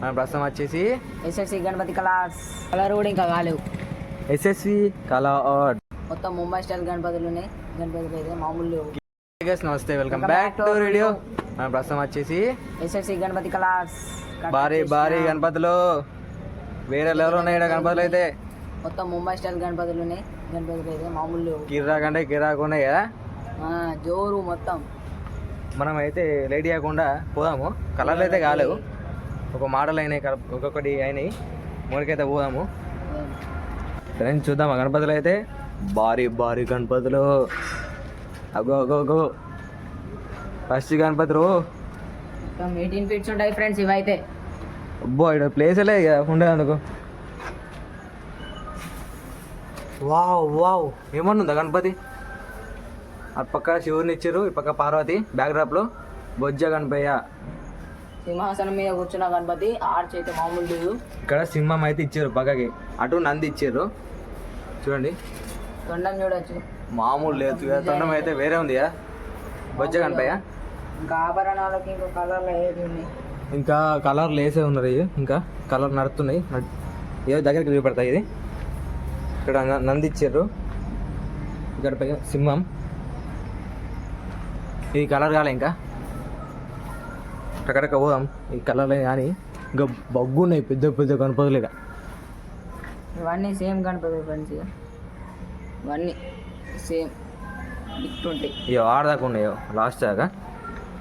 మన ప్రస్తుతం వచ్చేసి ఎస్ఎస్సి గణపతి కలర్స్. కలర్ కూడా ఇంకా కాలేవు. ఎస్ఎస్సి కళా ఆర్ట్. మొత్తం ముంబై స్టైల్ గణపతులు ఉన్నాయి. గణపతులు అయితే మామూలు నమస్తే వెల్కమ్ బ్యాక్ టు వీడియో మన ప్రస్తుతం వచ్చేసి ఎస్ఎస్సి గణపతి కలర్స్. భారీ భారీ గణపతులు. వేరే లెవెల్ ఉన్నాయి గణపతులు అయితే. మొత్తం ముంబై స్టైల్ గణపతులు ఉన్నాయి. గణపతులు అయితే మామూలు కిర్రాక్ అంటే ఉన్నాయి కదా? ఆ, జోరు మొత్తం. మనం అయితే లేట్ చేయకుండా పోదాము. కలర్లు అయితే కాలేవు. ఒక మోడల్ అయినాయి ఒక్కొక్కటి అయినాయి. మూడికైతే పోదాము. ఫ్రెండ్స్ చూద్దాం గణపతులు అయితే భారీ భారీ గణపతులు. అగో అగో అగో. ఫస్ట్ గణపతులు ఎయిటీన్ ఫీట్స్ ఉంటాయి ఫ్రెండ్స్ ఇవైతే. అబ్బో ఇక్కడ ప్లేస్లే ఇక ఉండేందుకు. Wow wow. ఏమన్నుందా గణపతి? అటు పక్క శివుని ఇచ్చారు ఈ పక్క పార్వతి. బ్యాక్డ్రాప్లో బొజ్జ గణపయ్య. సింహాసనం మీద కూర్చున్న గణపతి ఆర్చ్ అయితే మామూలు లేదు ఇక్కడ సింహం అయితే ఇచ్చారు పక్కకి. అటు నంది ఇచ్చారు. చూడండి. తొండం చూడొచ్చు. మామూలు లేదు. తొండం అయితే వేరే ఉంది బొజ్జ గణపయ్య? ఇంకా ఆభరణాలకి ఇంకా కలర్లు ఏది ఉన్నాయి ఇంకా కలర్ లేసే ఉన్నాయి ఇంకా కలర్ నడుతున్నాయి. నడ్- ఏదో దగ్గరికి చూపెడతాయి ఇది. ఇక్కడ నంది ఇచ్చారు. ఇక్కడ సింహం. ఈ కలర్ కాలే ఇంకా. అక్కడక్క పోదాం ఈ కలర్లే కానీ ఇంకా బగ్గు ఉన్నాయి పెద్ద పెద్ద గణపతులు ఇక. ఇవన్నీ సేమ్ గణపతి ఫ్రెండ్స్ ఇక ఇవన్నీ సేమ్ ఉంటాయి. ఇక ఆడదాకా ఉన్నాయో లాస్ట్ దాకా?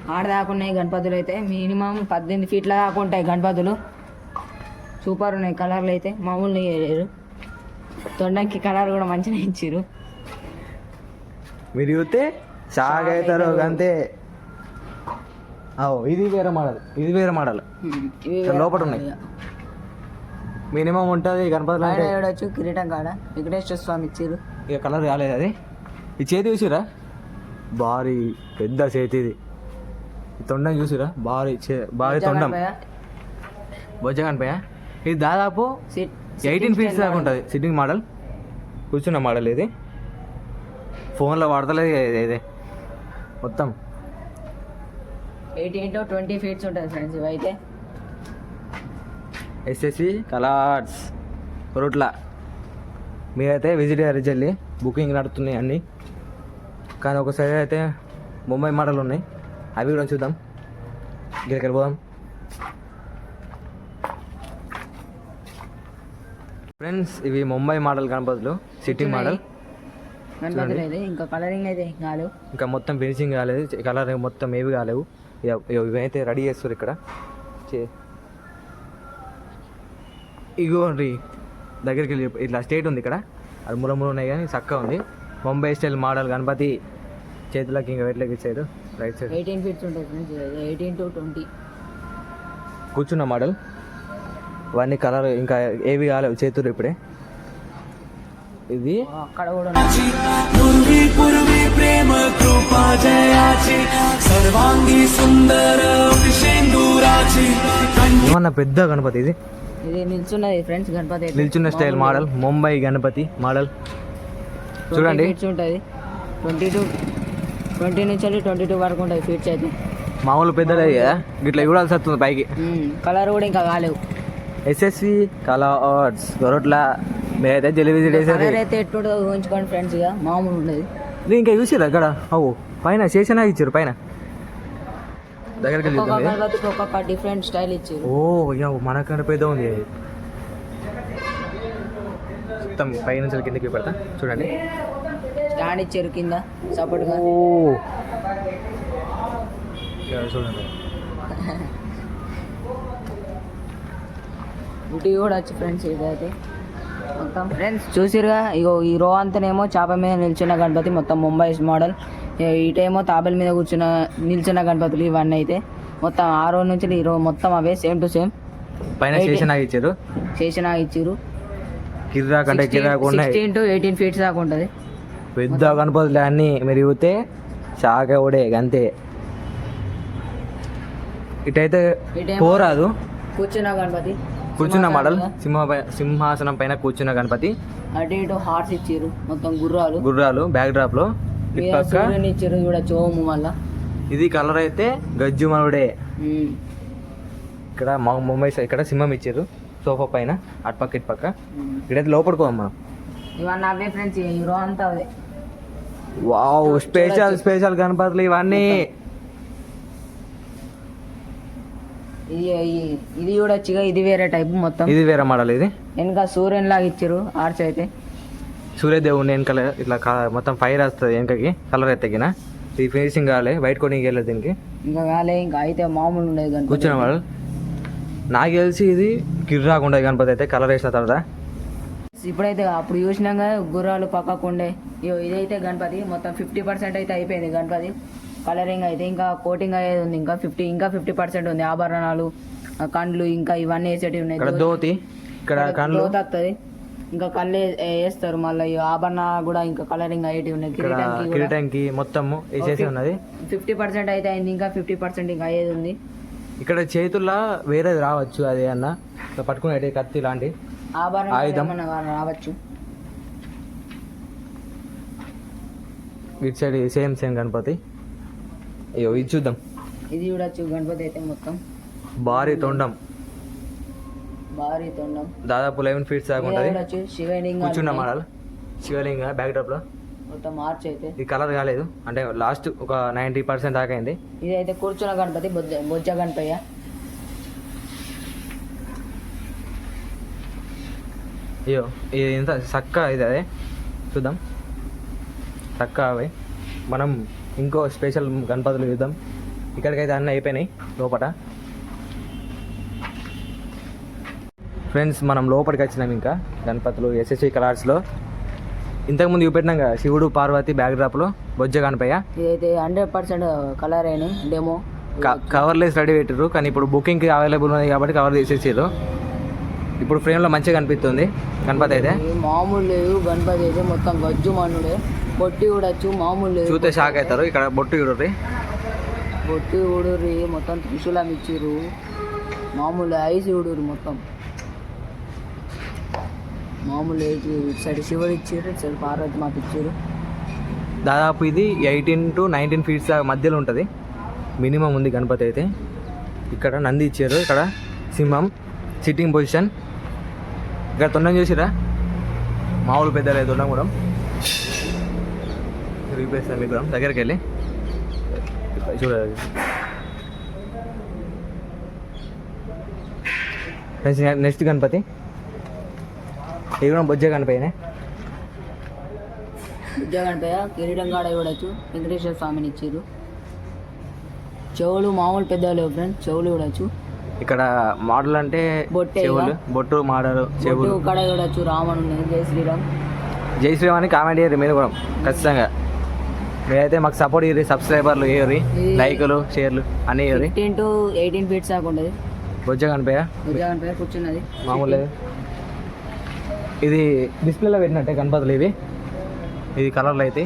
ఆడదాకున్నాయి గణపతులు అయితే. మినిమం పద్దెనిమిది ఫీట్ల దాకా ఉంటాయి గణపతులు. సూపర్ ఉన్నాయి కలర్లు అయితే. మామూలు వేయలేరు తొండంకి కలర్ కూడా మంచిగా ఇచ్చారు మీరు చూస్తే అవుతారు అంతే ఇది వేరే మోడల్ ఇది వేరే మోడల్. లోపల ఉన్నాయి. మినిమం ఉంటుంది అంటే చూడొచ్చు కిరీటం కాడ. వెంకటేశ్వర స్వామి ఇచ్చారు. ఇక కలర్ కాలేదు అది. ఈ చేతి చూసిరా? భారీ పెద్ద చేతి ఇది. తొండం చూసిరా? భారీ చే- భారీ తొండం. బొజ్జ కనిపోయా? ఇది దాదాపు ఎయిటీన్ ఫీట్స్ దాకా ఉంటుంది. సిట్టింగ్ మోడల్ కూర్చున్న మోడల్ ఇది. ఫోన్లో వాడతలేదు ఇది. మొత్తం. ఎయిటీన్ టు ట్వంటీ ఫీట్స్ ఉంటుంది ఫ్రెండ్స్ ఇవైతే. ఎస్ఎస్సి కలర్స్ రూట్ల మీరైతే విజిట్ అయ్యారు జల్లి. బుకింగ్ నడుతున్నాయి అన్నీ. కానీ ఒక సైడ్ అయితే ముంబై మోడల్ ఉన్నాయి. అవి కూడా చూద్దాం. గిరికెళ్ళి పోదాం. ఫ్రెండ్స్ ఇవి ముంబై మోడల్ గణపతులు. సిటీ మోడల్ ఇంకా కలరింగ్ అయితే ఇంకా మొత్తం ఫినిషింగ్ కాలేదు. కలర్ మొత్తం ఏవి కాలేవు. ఇవైతే రెడీ చేస్తారు ఇక్కడ. చే. ఇగోండి దగ్గరికి వెళ్ళి ఇట్లా స్టేట్ ఉంది ఇక్కడ. అది ములములు ఉన్నాయి కానీ చక్కగా ఉంది. ముంబై స్టైల్ మోడల్ గణపతి చేతులకి ఇంకా weight leg right side eighteen feets ఉంటాయి ఎయిటీన్ టు ట్వంటీ. కూర్చున్న మోడల్. ఇవన్నీ కలర్ ఇంకా ఏవి కాలేవు చేతులు ఇప్పుడే. ఇది. అక్కడ కూడా प्रेम कृपा जयाची सर्वांगी सुंदर शेंदुराची ఏమన్నా పెద్ద గణపతి ఇది ఇది నిల్చున్నది ఫ్రెండ్స్ గణపతి అయితే. నిల్చున్న style model Mumbai Ganapati model 20 చూడండి ఫీట్స్ ఉంటుంది ట్వంటీ టూ ట్వంటీ నుంచి వెళ్ళి ట్వంటీ టూ వరకు ఉంటుంది ఫీట్స్ అయితే మామూలు పెద్దదే కదా ఇట్లా చూడాల్సి వస్తుంది పైకి కలర్ కూడా ఇంకా కాలేవు ఎస్ఎస్వి కళా ఆర్ట్స్ గొరట్ల మీరైతే జల్లి విజిట్ చేశారు కలర్ అయితే ఎట్టుంటుందో ఊహించుకోండి ఫ్రెండ్స్ ఇక మామూలు ఉండదు ఇది ఇంకా చూసారు అక్కడ అవు పైన శేషనా ఇచ్చారు పైన. దగ్గరికి ఒక్కొక్క డిఫరెంట్ స్టైల్ ఇచ్చారు ఓ యా మనకంటే పెద్ద ఉంది. మొత్తం పై నుంచి కిందకి పెడతా చూడండి. స్టాండ్ ఇచ్చారు కింద సపోర్ట్ ఓ. చూడండి. ఇటు కూడా వచ్చి ఫ్రెండ్స్ ఇదైతే మొత్తం. ఫ్రెండ్స్ చూసిరుగా? ఇగో ఈ రో అంతనేమో చేప మీద నిల్చున్న గణపతి మొత్తం ముంబై మోడల్. ఇటేమో తాబేల మీద కూర్చున్న నిల్చున్న గణపతులు ఇవన్నీ అయితే మొత్తం ఆ రో నుంచి ఈ రో మొత్తం అవే సేమ్ టు సేమ్ పైన శేషనా ఇచ్చారు. చేసిన ఇచ్చిరు కిర్రాక్ అంటే సిక్స్టీన్ టు ఎయిటీన్ ఫీట్స్ దాకా ఉంటుంది. పెద్ద గణపతులు అన్నీ మీరు చూస్తే షాక్ అంతే ఇటైతే పోరాదు. కూర్చున్న గణపతి. కూర్చున్న మోడల్. సింహ పై- సింహాసనం పైన కూర్చున్న గణపతి. అటు ఇటు హార్ట్స్ ఇచ్చిరు మొత్తం గుర్రాలు. గుర్రాలు బ్యాక్ డ్రాప్లో. ఇచ్చిరు చూడ చోము మళ్ళా ఇది కలర్ అయితే గజ్జుమనుడే ఉమ్. ఇక్కడ మా ముంబై ఇక్కడ సింహం ఇచ్చారు సోఫా పైన అటు పక్క ఇటు పక్క. ఇక్కడైతే లోపడుకోదాం మనం ఇవన్నీ అవే ఫ్రెండ్స్ అంతా అవే. వావ్ స్పెషల్ స్పెషల్ గణపతులు ఇవన్నీ. ఇది ఇది- ఇది చూడొచ్చుగా ఇది వేరే టైప్ మొత్తం. ఇది వేరే మోడల్ ఇది? వెనక సూర్యుని లాగా ఇచ్చారు ఆర్చ్ అయితే. సూర్యదేవుని వెనకాల ఇట్లా మొత్తం ఫైర్ వస్తుంది వెనకకి కలర్ ఎత్తగిన ఇది ఫినిషింగ్ కావాలి వైట్ కోటింగ్ వెళ్ళదు దీనికి. ఇంకా కాలే ఇంకా అయితే మామూలు ఉండేది కనుక కూర్చున్న వాళ్ళు. నాకు తెలిసి ఇది కిర్రాకు ఉండదు గణపతి అయితే కలర్ వేసిన తర్వాత. ఇప్పుడైతే అప్పుడు చూసినాక గుర్రాలు పక్కకు ఉండే ఇగో ఇదైతే గణపతి మొత్తం ఫిఫ్టీ పర్సెంట్ అయితే అయిపోయింది గణపతి. కలరింగ్ అయితే ఇంకా కోటింగ్ అయ్యేది ఉంది ఇంకా ఫిఫ్టీ ఇంకా ఫిఫ్టీ పర్సెంట్ ఉంది. ఆభరణాలు కండ్లు ఇంకా ఇవన్నీ వేసేటివి ఉన్నాయి. ఇక్కడ దోతి. ఇక్కడ కళ్ళు వస్తుంది ఇంకా కళ్ళు వేస్తారు మళ్ళీ ఆభరణ కూడా ఇంకా కలరింగ్ అయ్యేటివి ఉన్నాయి. కిరీటంకి మొత్తము వేసేసి ఉన్నది. ఫిఫ్టీ పర్సెంట్ అయితే అయింది ఇంకా ఫిఫ్టీ పర్సెంట్ ఇంకా అయ్యేది ఉంది. ఇక్కడ చేతుల్లో వేరేది రావచ్చు అది అన్న పట్టుకునే కత్తి లాంటి. ఆభరణ ఆయుధం. రావచ్చు. ఇటు సైడ్ సేమ్ సేమ్ గణపతి. అయ్యో ఇది చూద్దాం. ఇది చూడొచ్చు గణపతి అయితే మొత్తం. భారీ తొండం. భారీ తొండం. దాదాపు లెవెన్ ఫీట్స్ దాకా ఉంటుంది. శివలింగం కూర్చున్న మోడల్ శివలింగ బ్యాక్ డ్రాప్లో. మొత్తం మార్చ్ అయితే. ఇది కలర్ కాలేదు. అంటే లాస్ట్ ఒక నైంటీ పర్సెంట్ దాకా అయింది. ఇది అయితే కూర్చున్న గణపతి బొజ్జ బొజ్జ గణపయ్య. అయ్యో ఇది ఎంత చక్క ఇది అదే. చూద్దాం. చక్క అవి. మనం ఇంకో స్పెషల్ గణపతులు చూద్దాం. ఇక్కడికైతే అన్నీ అయిపోయినాయి లోపల ఫ్రెండ్స్ మనం లోపలికి వచ్చినాం ఇంకా గణపతులు ఎస్ఎస్సి కలర్స్లో ఇంతకుముందు చూపెట్టినాం కదా శివుడు పార్వతి బ్యాక్ డ్రాప్లో బొజ్జ గణపయ్య. ఇదైతే హండ్రెడ్ పర్సెంట్ కలర్ అయినాయి డెమో. కవర్లేసి రెడీ పెట్టారు కానీ ఇప్పుడు బుకింగ్కి అవైలబుల్ ఉంది కాబట్టి కవర్ తీసేసారు ఇప్పుడు ఫ్రేమ్లో మంచిగా కనిపిస్తుంది గణపతి అయితే. మామూలు లేదు గణపతి అయితే మొత్తం గజ్జు మన్నుడే. పొట్టి చూడొచ్చు మామూలు చూస్తే షాక్ అవుతారు. ఇక్కడ బొట్టు చూడరు పొట్టి ఊడూరి మొత్తం త్రిశూలం ఇచ్చిర్రు. మామూలు ఐస్ ఊడూరు మొత్తం. మామూలు ఇటు సైడ్ శివుడు ఇచ్చిర్రు ఇటు సైడ్ పార్వతి మాత ఇచ్చిర్రు. దాదాపు ఇది ఎయిటీన్ టు నైన్టీన్ ఫీట్స్ మధ్యలో ఉంటుంది. మినిమం ఉంది గణపతి అయితే. ఇక్కడ నంది ఇచ్చారు ఇక్కడ సింహం సిట్టింగ్ పొజిషన్ ఇక్కడ తొండం చూసిరా మామూలు పెద్ద లేదు తొండం కూడా. దగ్గరికి వెళ్ళి చూడాలి నెక్స్ట్ గణపతి. ఇది కూడా బొజ్జ గణపతినే. బుద్ధ గణపయ్య కిరీటం కాడ చూడొచ్చు. వెంకటేశ్వర స్వామిని ఇచ్చిర్రు చెవులు మామూలు పెద్దవాళ్ళు ఫ్రెండ్స్ చెవులు చూడొచ్చు. ఇక్కడ మోడల్ అంటే బొట్టే చెవులు బొట్టు మోడల్ చెవులు. బొట్టు కాడ చూడొచ్చు ఉన్నది జై శ్రీరామ్. జై శ్రీరామ్ అని కామెంట్ చేయరు మీరు కూడా ఖచ్చితంగా. మీరైతే మాకు సపోర్ట్ చేయరు సబ్స్క్రైబర్లు వేయరు లైకులు షేర్లు అన్నీ వేయరు ఫిఫ్టీన్ టు ఎయిటీన్ ఫీట్స్ దాకా ఉంటుంది బొజ్జ కనిపోయా? గణపయ్య కూర్చున్నది. మామూలు. ఇది డిస్ప్లేలో పెట్టినట్టే గణపతులు ఇవి. ఇది కలర్లు అయితే.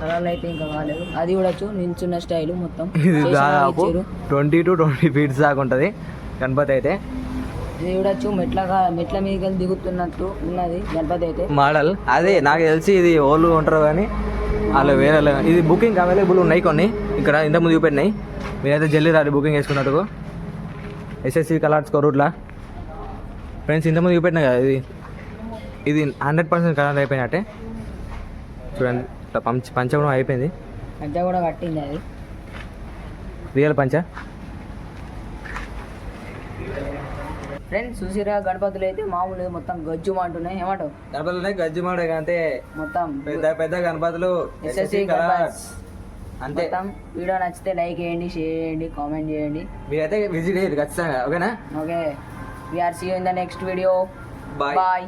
కలర్లు అయితే ఇంకా కాలేదు. అది చూడొచ్చు నిల్చున్న స్టైల్ మొత్తం. ఇది దాదాపు. ట్వంటీ టు ట్వంటీ ఫీట్స్ దాకా ఉంటుంది గణపతి అయితే. చూడొచ్చు మెట్లగా మెట్ల మీదకి వెళ్ళి దిగుతున్నట్టు ఉన్నది గణపతి అయితే. మోడల్. అదే నాకు తెలిసి ఇది ఓళ్ళు ఉంటారు కానీ వాళ్ళు వేరే ఇది బుకింగ్ అవైలబుల్ ఉన్నాయి కొన్ని. ఇక్కడ ఇంతకుముందు చూపెట్టినాయి. మీరైతే జల్లి రాదు బుకింగ్ చేసుకున్నట్టుకు. ఎస్ఎస్సి కలర్స్ కొరూట్లా ఫ్రెండ్స్ ఇంతకుముందు చూపెట్టినా కదా ఇది? ఇది హండ్రెడ్ పర్సెంట్ కలర్ అయిపోయినట్టే. చూడండి ఇట్లా పంచ పంచడం అయిపోయింది. అంతా కూడా కట్టింది అది. రియల్ పంచ. ఫ్రెండ్స్ చూసిరా గణపతులు అయితే మామూలు మొత్తం గజ్జు అంటున్నాయి. ఏమంటావు? గణపతులు గజ్జి మాడే అంతే. మొత్తం పెద్ద పెద్ద గణపతులు colours. అంతే. వీడియో నచ్చితే లైక్ చేయండి షేర్ చేయండి కామెంట్ చేయండి. మీరైతే విజిట్ చేయరు ఖచ్చితంగా ఓకేనా? Okay. We are see in the next video Bye. Bye